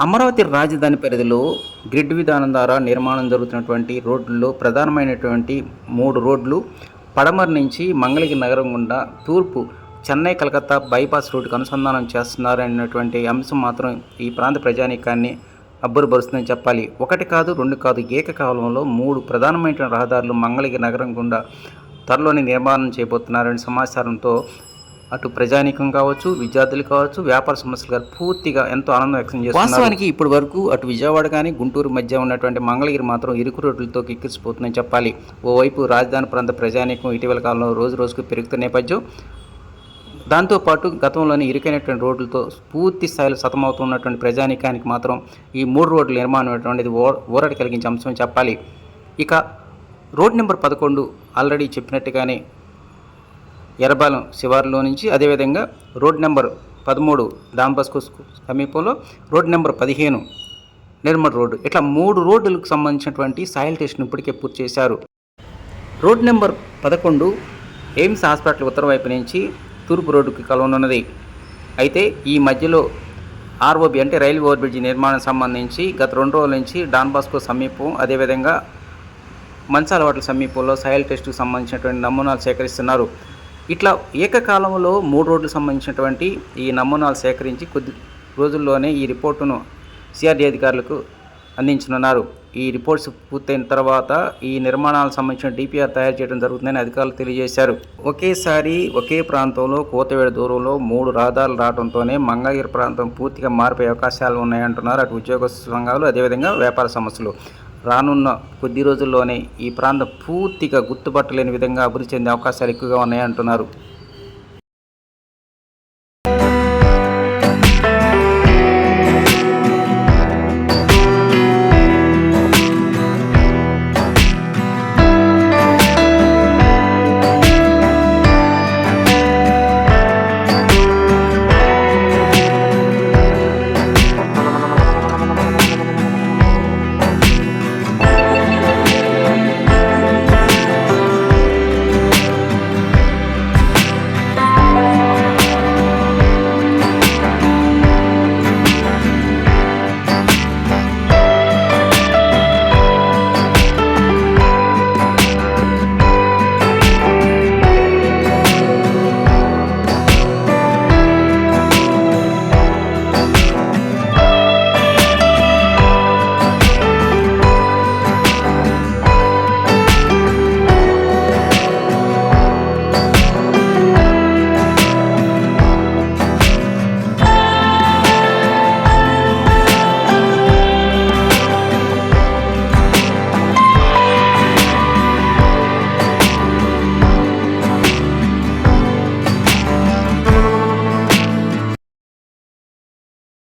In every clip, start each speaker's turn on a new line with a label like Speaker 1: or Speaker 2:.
Speaker 1: అమరావతి రాజధాని పరిధిలో గ్రిడ్ విధానం ద్వారా నిర్మాణం జరుగుతున్నటువంటి రోడ్లలో ప్రధానమైనటువంటి మూడు రోడ్లు పడమర నుంచి మంగళగిరి నగరం గుండా తూర్పు చెన్నై కలకత్తా బైపాస్ రోడ్డుకు అనుసంధానం చేస్తున్నారు అనేటువంటి అంశం మాత్రం ఈ ప్రాంత ప్రజానీకాన్ని అబ్బురపరుస్తుందని చెప్పాలి. ఒకటి కాదు రెండు కాదు ఏకకాలంలో మూడు ప్రధానమైన రహదారులు మంగళగిరి నగరం గుండా త్వరలోనే నిర్మాణం చేయబోతున్నారనే సమాచారంతో అటు ప్రజానీకం కావచ్చు విద్యార్థులు కావచ్చు వ్యాపార సమస్యలు గారు పూర్తిగా ఎంతో ఆనందం వ్యక్తం చేస్తున్నారు. వాస్తవానికి ఇప్పటి వరకు అటు విజయవాడ కానీ గుంటూరు మధ్య ఉన్నటువంటి మంగళగిరి మాత్రం ఇరుకు రోడ్లతో కిక్కిరిసిపోతుందని చెప్పాలి. ఓవైపు రాజధాని ప్రాంత ప్రజానీకం ఇటీవల కాలంలో రోజు రోజుకు పెరుగుతున్న నేపథ్యం. దాంతోపాటు గతంలోని ఇరుకైనటువంటి రోడ్లతో పూర్తి స్థాయిలో సతమవుతున్నటువంటి ప్రజానీకానికి మాత్రం ఈ మూడు రోడ్ల నిర్మాణం అనేటువంటిది ఊరట కలిగించే అంశం చెప్పాలి. ఇక రోడ్ నెంబర్ పదకొండు ఆల్రెడీ చెప్పినట్టుగానే ఎర్రబాలెం శివారులో నుంచి అదేవిధంగా రోడ్ నెంబర్ పదమూడు డాంబస్కు సమీపంలో రోడ్ నెంబర్ పదిహేను నిర్మల్ రోడ్డు ఇట్లా మూడు రోడ్డులకు సంబంధించినటువంటి సాయిల్ టెస్ట్ను ఇప్పటికే పూర్తి చేశారు. రోడ్ నెంబర్ పదకొండు ఎయిమ్స్ హాస్పిటల్ ఉత్తర వైపు నుంచి తూర్పు రోడ్డుకి కలవనున్నది. అయితే ఈ మధ్యలో ఆర్ఓబి అంటే రైల్వే ఓవర్ బ్రిడ్జి నిర్మాణం సంబంధించి గత రెండు రోజుల నుంచి డాన్బాస్కో సమీపం అదేవిధంగా మంచాల వాటల సమీపంలో సాయిల్ టెస్ట్కు సంబంధించినటువంటి నమూనాలు సేకరిస్తున్నారు. ఇట్లా ఏకకాలంలో మూడు రోడ్లు సంబంధించినటువంటి ఈ నమూనాలు సేకరించి కొద్ది రోజుల్లోనే ఈ రిపోర్టును సిఆర్డీ అధికారులకు అందించనున్నారు. ఈ రిపోర్ట్స్ పూర్తయిన తర్వాత ఈ నిర్మాణాలకు సంబంధించిన డిపిఆర్ తయారు చేయడం జరుగుతుందని అధికారులు తెలియజేశారు. ఒకేసారి ఒకే ప్రాంతంలో కోతవేడు దూరంలో మూడు రహదారులు రావడంతోనే మంగళగిరి ప్రాంతం పూర్తిగా మారిపోయే అవకాశాలు ఉన్నాయంటున్నారు. అటు ఉద్యోగ సంఘాలు అదేవిధంగా వ్యాపార సంస్థలు. రానున్న కొద్ది రోజుల్లోనే ఈ ప్రాంతం పూర్తిగా గుర్తుపట్టలేని విధంగా అభివృద్ధి చెందే అవకాశాలు ఎక్కువగా ఉన్నాయంటున్నారు.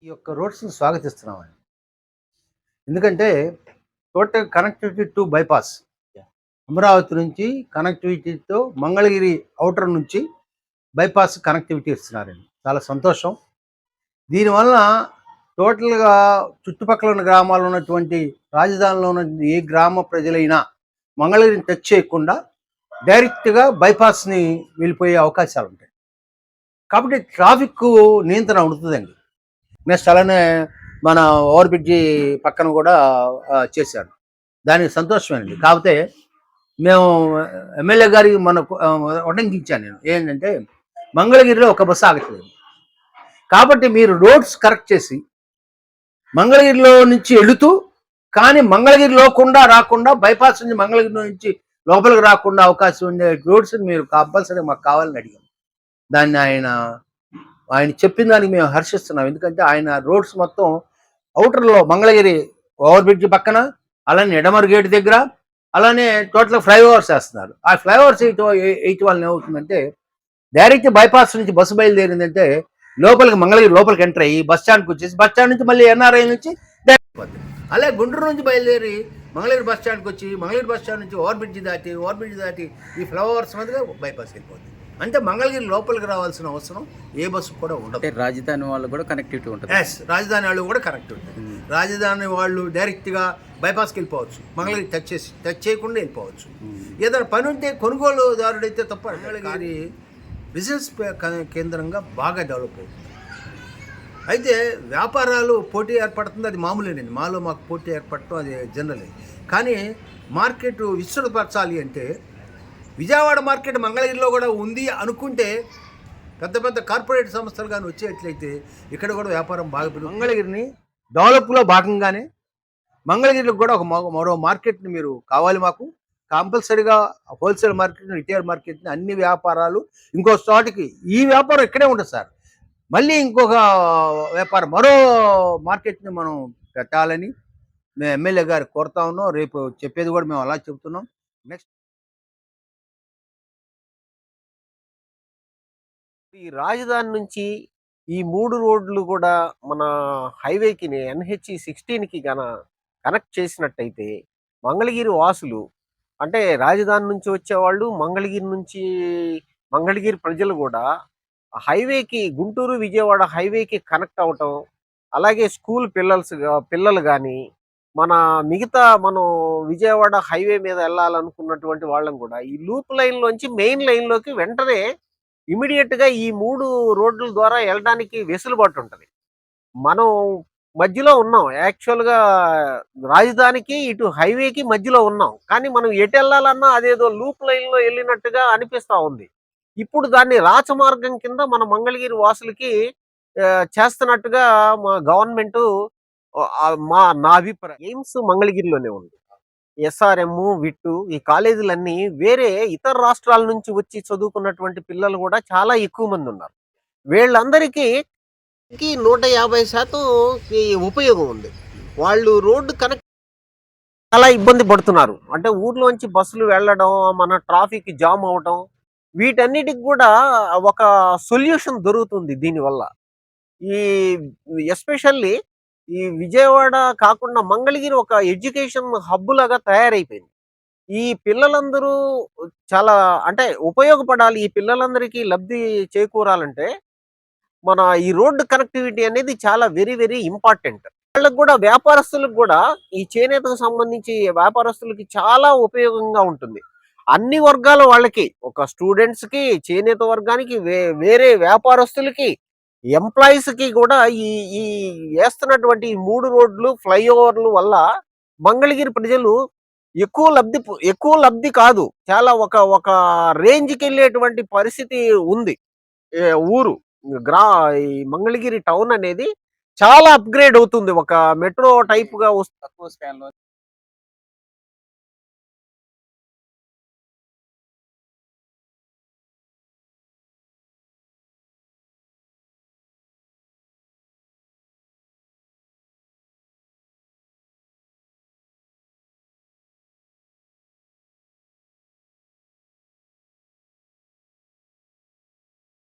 Speaker 2: ఈ యొక్క రోడ్స్ని స్వాగతిస్తున్నామండి. ఎందుకంటే total connectivity to bypass. Amaravati నుంచి కనెక్టివిటీతో మంగళగిరి అవుటర్ నుంచి బైపాస్ కనెక్టివిటీ ఇస్తున్నారండి. చాలా సంతోషం. దీనివల్ల టోటల్గా చుట్టుపక్కల ఉన్న గ్రామాల్లో ఉన్నటువంటి రాజధానిలో ఉన్న ఏ గ్రామ ప్రజలైనా మంగళగిరిని టచ్ చేయకుండా డైరెక్ట్గా బైపాస్ని వెళ్ళిపోయే అవకాశాలు ఉంటాయి కాబట్టి ట్రాఫిక్ నియంత్రణ ఉంటుందండి. నెక్స్ట్ అలానే మన ఓవర్ బ్రిడ్జి పక్కన కూడా చేశారు. దానికి సంతోషమేనండి. కాకపోతే మేము ఎమ్మెల్యే గారికి మన ఉటంకించాను నేను. ఏంటంటే మంగళగిరిలో ఒక బస్సు ఆగట్లేదు. కాబట్టి మీరు రోడ్స్ కరెక్ట్ చేసి మంగళగిరిలో నుంచి వెళుతూ కానీ మంగళగిరి లోకుండా రాకుండా బైపాస్ నుంచి మంగళగిరి నుంచి లోపలికి రాకుండా అవకాశం ఉండే రోడ్స్ మీరు కంపల్సరీ మాకు కావాలని అడిగాం. దాన్ని ఆయన ఆయన చెప్పిన దానికి మేము హర్షిస్తున్నాం. ఎందుకంటే ఆయన రోడ్స్ మొత్తం అవుటర్లో మంగళగిరి ఓవర్ బ్రిడ్జ్ పక్కన అలానే ఎడమరు గేట్ దగ్గర అలానే టోటల్ ఫ్లైఓవర్స్ వేస్తున్నారు ఆ ఫ్లైఓవర్స్ ఎయిట్ ఎయిట్ వల్ల ఏమవుతుందంటే డైరెక్ట్ బైపాస్ నుంచి బస్సు బయలుదేరిందంటే లోపలికి మంగళగిరి లోపలికి ఎంటర్ అయ్యి బస్ స్టాండ్కి వచ్చేసి బస్ స్టాండ్ నుంచి మళ్ళీ ఎన్ఆర్ఐ నుంచి డైరెక్ట్ పోతుంది అలాగే గుంటూరు నుంచి బయలుదేరి మంగళగిరి బస్ స్టాండ్కి వచ్చి మంగళగిరి బస్ స్టాండ్ నుంచి ఓవర్ బ్రిడ్జ్ దాటి ఓవర్ బ్రిడ్జ్ దాటి ఈ ఫ్లైఓవర్స్ మీదుగా బైపాస్ వెళ్ళిపోతుంది అంటే మంగళగిరి లోపలికి రావాల్సిన అవసరం ఏ బస్సు కూడా ఉండదు.
Speaker 1: రాజధాని వాళ్ళు కూడా కనెక్టివిటీ ఉంటుంది.
Speaker 2: ఎస్ రాజధాని వాళ్ళు కూడా కరెక్ట్ ఉంటుంది. రాజధాని వాళ్ళు డైరెక్ట్గా బైపాస్కి వెళ్ళిపోవచ్చు. మంగళగిరి టచ్ చేసి టచ్ చేయకుండా వెళ్ళిపోవచ్చు. ఏదైనా పని ఉంటే కొనుగోలుదారుడైతే తప్ప మంగళగిరి బిజినెస్ కేంద్రంగా బాగా డెవలప్ అవుతుంది. అయితే వ్యాపారాలు పోటీ ఏర్పడుతుంది అది మామూలేనండి. మాలో మాకు పోటీ ఏర్పడటం అది జనరలే కానీ మార్కెట్ విస్తృతపరచాలి అంటే విజయవాడ మార్కెట్ మంగళగిరిలో కూడా ఉంది అనుకుంటే పెద్ద పెద్ద కార్పొరేట్ సంస్థలు కానీ వచ్చేట్లయితే ఇక్కడ కూడా వ్యాపారం బాగా పెరుగు మంగళగిరిని డెవలప్లో భాగంగానే మంగళగిరికి కూడా ఒక మరో- మరో మార్కెట్ని మీరు కావాలి మాకు. కంపల్సరీగా హోల్సేల్ మార్కెట్ రిటైల్ మార్కెట్ని అన్ని వ్యాపారాలు ఇంకో చోటికి ఈ వ్యాపారం ఇక్కడే ఉంటుంది సార్. మళ్ళీ ఇంకొక వ్యాపారం మరో మార్కెట్ని మనం పెట్టాలని మేము ఎమ్మెల్యే గారు కోరుతా ఉన్నాం. రేపు చెప్పేది కూడా మేము అలా చెప్తున్నాం నెక్స్ట్
Speaker 3: ఈ రాజధాని నుంచి ఈ మూడు రోడ్లు కూడా మన హైవేకి ఎన్హెచ్ సిక్స్టీన్కి గన కనెక్ట్ చేసినట్టయితే మంగళగిరి వాసులు అంటే రాజధాని నుంచి వచ్చేవాళ్ళు మంగళగిరి నుంచి మంగళగిరి ప్రజలు కూడా హైవేకి గుంటూరు విజయవాడ హైవేకి కనెక్ట్ అవటం అలాగే స్కూల్ పిల్లల్స్ పిల్లలు కానీ మన మిగతా మనం విజయవాడ హైవే మీద వెళ్ళాలనుకున్నటువంటి వాళ్ళం కూడా ఈ లూప్ లైన్లోంచి మెయిన్ లైన్లోకి వెంటనే ఇమీడియట్గా ఈ మూడు రోడ్ల ద్వారా వెళ్ళడానికి వెసులుబాటు ఉంటుంది. మనం మధ్యలో ఉన్నాం. యాక్చువల్గా రాజధానికి ఇటు హైవేకి మధ్యలో ఉన్నాం. కానీ మనం ఎటు వెళ్ళాలన్నా అదేదో లూప్ లైన్లో వెళ్ళినట్టుగా అనిపిస్తా ఉంది. ఇప్పుడు దాన్ని రాచమార్గం కింద మన మంగళగిరి వాసులకి చేస్తున్నట్టుగా మా గవర్నమెంట్ మా నా అభిప్రాయం. ఎయిమ్స్ మంగళగిరిలోనే ఉంది. ఎస్ఆర్ఎం విట్టు ఈ కాలేజీలన్నీ వేరే ఇతర రాష్ట్రాల నుంచి వచ్చి చదువుకున్నటువంటి పిల్లలు కూడా చాలా ఎక్కువ మంది ఉన్నారు. వీళ్ళందరికీ కి నూట యాభై శాతం ఉపయోగం ఉంది. వాళ్ళు రోడ్డు కనెక్ట్ చాలా ఇబ్బంది పడుతున్నారు. అంటే ఊర్లోంచి బస్సులు వెళ్ళడం మన ట్రాఫిక్ జామ్ అవడం వీటన్నిటికి కూడా ఒక సొల్యూషన్ దొరుకుతుంది దీనివల్ల. ఈ ఎస్పెషల్లీ ఈ విజయవాడ కాకుండా మంగళగిరి ఒక ఎడ్యుకేషన్ హబ్ లాగా తయారైపోయింది. ఈ పిల్లలందరూ చాలా అంటే ఉపయోగపడాలి ఈ పిల్లలందరికీ లబ్ధి చేకూరాలంటే మన ఈ రోడ్డు కనెక్టివిటీ అనేది చాలా వెరీ వెరీ ఇంపార్టెంట్. వాళ్ళకి కూడా వ్యాపారస్తులకు కూడా ఈ చేనేతకు సంబంధించి వ్యాపారస్తులకి చాలా ఉపయోగంగా ఉంటుంది. అన్ని వర్గాల వాళ్ళకి ఒక స్టూడెంట్స్కి చేనేత వర్గానికి వే- వేరే వ్యాపారస్తులకి ఎంప్లాయీస్కి కూడా ఈ ఈ వేస్తున్నటువంటి ఈ మూడు రోడ్లు ఫ్లైఓవర్లు వల్ల మంగళగిరి ప్రజలు ఎక్కువ లబ్ధి ఎక్కువ లబ్ధి కాదు. చాలా ఒక ఒక రేంజ్కి వెళ్ళేటువంటి పరిస్థితి ఉంది. ఊరు గ్రా ఈ మంగళగిరి టౌన్ అనేది చాలా అప్గ్రేడ్ అవుతుంది. ఒక మెట్రో టైప్గా వస్తుంది
Speaker 1: తక్కువ స్పాన్లో